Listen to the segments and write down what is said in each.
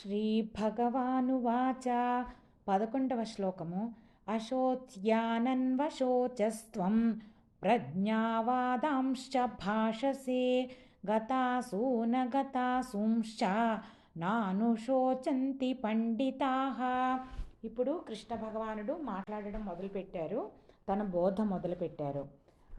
శ్రీభగవానువాచ పదకొండవ శ్లోకము అశోచ్యానన్వశోచస్త్వం ప్రజ్ఞావాదాంశ్చ భాషసే గతాసూన గతాసూంశ్చ నానుశోచంతి పండితాహ ఇప్పుడు కృష్ణ భగవానుడు మాట్లాడడం మొదలుపెట్టారు తన బోధ మొదలుపెట్టారు.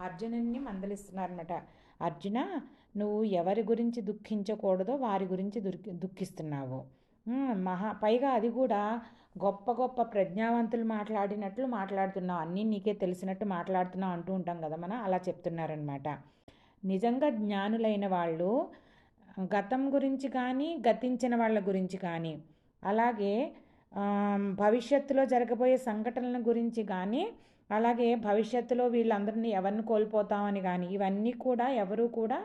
అర్జునుడిని మందలిస్తున్నారన్నమాట. అర్జున నువ్వు ఎవరి గురించి దుఃఖించకూడదో వారి గురించి దుఃఖి దుఃఖిస్తున్నావు. మహా. పైగా అది కూడా గొప్ప గొప్ప ప్రజ్ఞావంతులు మాట్లాడినట్లు మాట్లాడుతున్నావు. అన్నీ నీకే తెలిసినట్టు మాట్లాడుతున్నావు అంటూ ఉంటాం కదా మనం. అలా చెప్తున్నారనమాట. నిజంగా జ్ఞానులైన వాళ్ళు గతం గురించి కానీ గతించిన వాళ్ళ గురించి కానీ అలాగే భవిష్యత్తులో జరగబోయే సంఘటనల గురించి కానీ అలాగే భవిష్యత్తులో వీళ్ళందరినీ ఎవరిని కోల్పోతామని కానీ ఇవన్నీ కూడా ఎవరు కూడా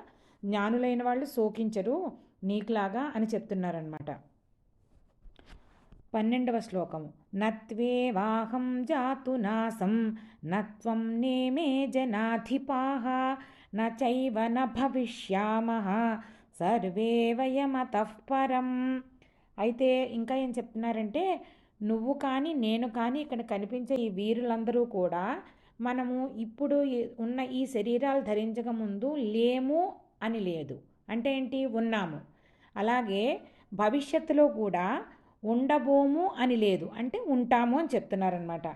జ్ఞానులైన వాళ్ళు శోకించరు. నీకులాగా అని చెప్తున్నారనమాట. పన్నెండవ శ్లోకము. నత్వేవాహం జాతు నాసం నత్వం నేమే జనాధిపాహ న న భవిష్యామః సర్వే వయమతః పరం. అయితే ఇంకా ఏం చెప్తున్నారంటే నువ్వు కానీ నేను కానీ ఇక్కడ కనిపించే ఈ వీరులందరూ కూడా మనము ఇప్పుడు ఉన్న ఈ శరీరాలు ధరించక ముందు లేము అని లేదు. అంటే ఏంటి? ఉన్నాము. అలాగే భవిష్యత్తులో కూడా ఉండబోము అని లేదు. అంటే ఉంటాము అని చెప్తున్నారనమాట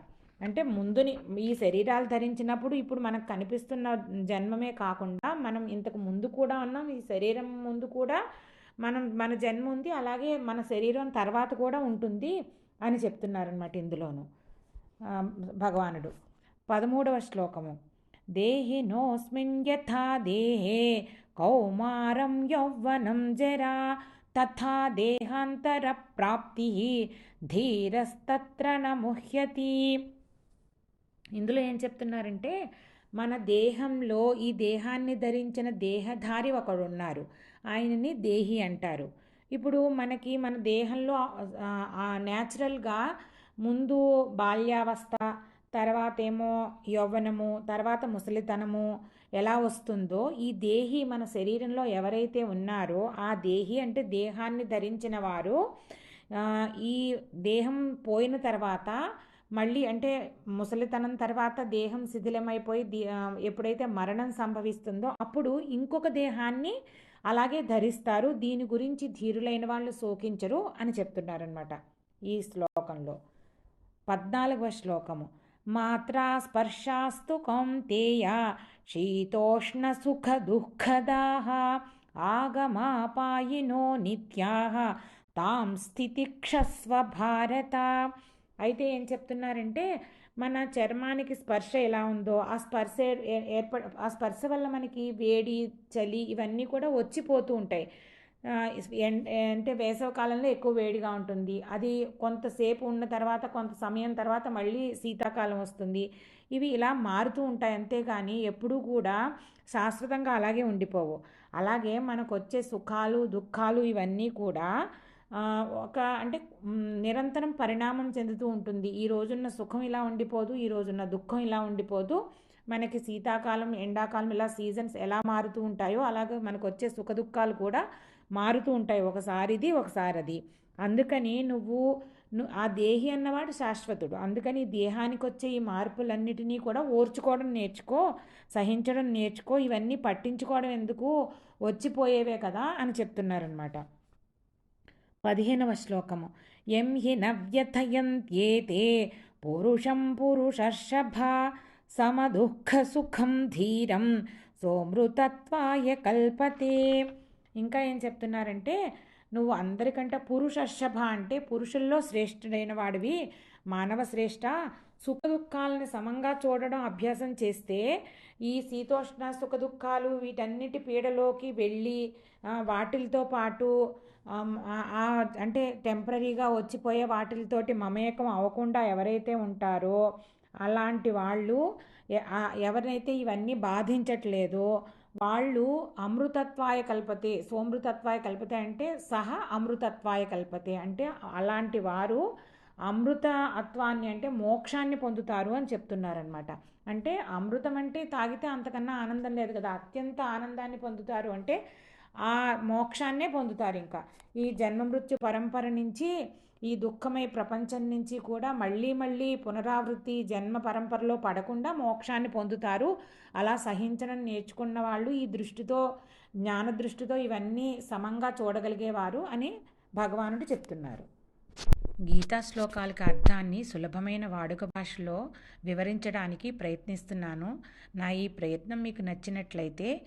అంటే ముందుని ఈ శరీరాలు ధరించినప్పుడు ఇప్పుడు మనకు కనిపిస్తున్న జన్మమే కాకుండా మనం ఇంతకు ముందు కూడా ఉన్నాం. ఈ శరీరం ముందు కూడా మనం మన జన్మ ఉంది. అలాగే మన శరీరం తర్వాత కూడా ఉంటుంది అని చెప్తున్నారనమాట ఇందులోను. భగవానుడు. పదమూడవ శ్లోకము. దేహినోస్మిన్ యథా దేహే కౌమారం యౌవనం జరా తథా దేహాంతర ప్రాప్తి ధీరస్తత్ర నముహ్యతి. ముహ్యతి ఇందులో ఏం చెప్తున్నారంటే మన దేహంలో ఈ దేహాన్ని ధరించిన దేహధారి ఒకడు ఉన్నారు ఆయనని దేహి అంటారు. ఇప్పుడు మనకి మన దేహంలో న్యాచురల్గా ముందు బాల్యావస్థ తర్వాత ఏమో తర్వాత ముసలితనము ఎలా వస్తుందో ఈ దేహి మన శరీరంలో ఎవరైతే ఉన్నారో ఆ దేహి అంటే దేహాన్ని ధరించిన వారు ఈ దేహం పోయిన తర్వాత మళ్ళీ అంటే ముసలితనం తర్వాత దేహం శిథిలమైపోయి ఎప్పుడైతే మరణం సంభవిస్తుందో అప్పుడు ఇంకొక దేహాన్ని అలాగే ధరిస్తారు. దీని గురించి ధీరులైన వాళ్ళు శోకించరు అని చెప్తున్నారనమాట ఈ శ్లోకంలో. పద్నాలుగవ శ్లోకము. మాత్రా స్పర్శాస్తు కౌంతేయ శీతోష్ణ సుఖ దుఃఖదాహ ఆగమాపాయినో నిత్యాహ తాం స్థితిక్షస్వ భారత అయితే ఏం చెప్తున్నారంటే మన చర్మానికి స్పర్శ ఎలా ఉందో ఆ స్పర్శ ఏర్ప ఆ స్పర్శ వల్ల మనకి వేడి చలి ఇవన్నీ కూడా వచ్చిపోతూ ఉంటాయి. అంటే వేసవకాలంలో ఎక్కువ వేడిగా ఉంటుంది. అది కొంతసేపు ఉన్న తర్వాత కొంత సమయం తర్వాత మళ్ళీ శీతాకాలం వస్తుంది. ఇవి ఇలా మారుతూ ఉంటాయి అంతేగాని ఎప్పుడూ కూడా శాశ్వతంగా అలాగే ఉండిపోవు. అలాగే మనకు వచ్చే సుఖాలు దుఃఖాలు ఇవన్నీ కూడా ఒక అంటే నిరంతరం పరిణామం చెందుతూ ఉంటుంది. ఈ రోజున్న సుఖం ఇలా ఉండిపోదు ఈ రోజున్న దుఃఖం ఇలా ఉండిపోదు. మనకి శీతాకాలం ఎండాకాలం ఇలా సీజన్స్ ఎలా మారుతూ ఉంటాయో అలాగే మనకు వచ్చే సుఖదుఖాలు కూడా మారుతూ ఉంటాయి. ఒకసారి ఇది ఒకసారి అది అందుకని నువ్వు ఆ దేహి అన్నవాడు శాశ్వతుడు. అందుకని దేహానికి వచ్చే ఈ మార్పులన్నిటినీ కూడా ఓర్చుకోవడం నేర్చుకో సహించడం నేర్చుకో ఇవన్నీ పట్టించుకోవడం ఎందుకు? వచ్చిపోయేవే కదా అని చెప్తున్నారనమాట పదిహేనవ శ్లోకము. ఎం హి నవ్యథయంత్యేతే పురుషం పురుషర్షభ సమదుఃఖ సుఖం ధీరం. సోమృతత్వాయ కల్పతే. ఇంకా ఏం చెప్తున్నారంటే నువ్వు అందరికంటే పురుషర్షభ అంటే పురుషుల్లో శ్రేష్ఠుడైన వాడివి మానవ శ్రేష్ఠ. సుఖ దుఃఖాలను సమంగా చూడడం అభ్యాసం చేస్తే ఈ శీతోష్ణ సుఖ దుఃఖాలు వీటన్నిటి పీడలోకి వెళ్ళి వాటిలతో పాటు అంటే టెంపరీగా వచ్చిపోయే వాటితోటి మమేకం అవ్వకుండా ఎవరైతే ఉంటారో అలాంటి వాళ్ళు ఎవరినైతే ఇవన్నీ బాధించట్లేదో వాళ్ళు అమృతత్వాయ కల్పతే సోమృతత్వాయ కల్పతే అంటే సహ అమృతత్వాయ కల్పతే. అంటే అలాంటి వారు అమృత అత్వాన్ని అంటే మోక్షాన్ని పొందుతారు అని చెప్తున్నారనమాట అంటే అమృతం అంటే తాగితే అంతకన్నా ఆనందం లేదు కదా. అత్యంత ఆనందాన్ని పొందుతారు అంటే ఆ మోక్షాన్నే పొందుతారు ఇంకా. ఈ జన్మ మృత్యు పరంపర నుంచి ఈ దుఃఖమై ప్రపంచం నుంచి కూడా మళ్ళీ మళ్ళీ పునరావృత్తి జన్మ పరంపరలో పడకుండా మోక్షాన్ని పొందుతారు. అలా సహించడం నేర్చుకున్న వాళ్ళు ఈ దృష్టితో జ్ఞాన దృష్టితో ఇవన్నీ సమంగా చూడగలిగేవారు అని భగవానుడు చెప్తున్నారు. గీతా శ్లోకాలకు అర్థాన్ని సులభమైన వాడుక భాషలో వివరించడానికి ప్రయత్నిస్తున్నాను. నా ఈ ప్రయత్నం మీకు నచ్చినట్లయితే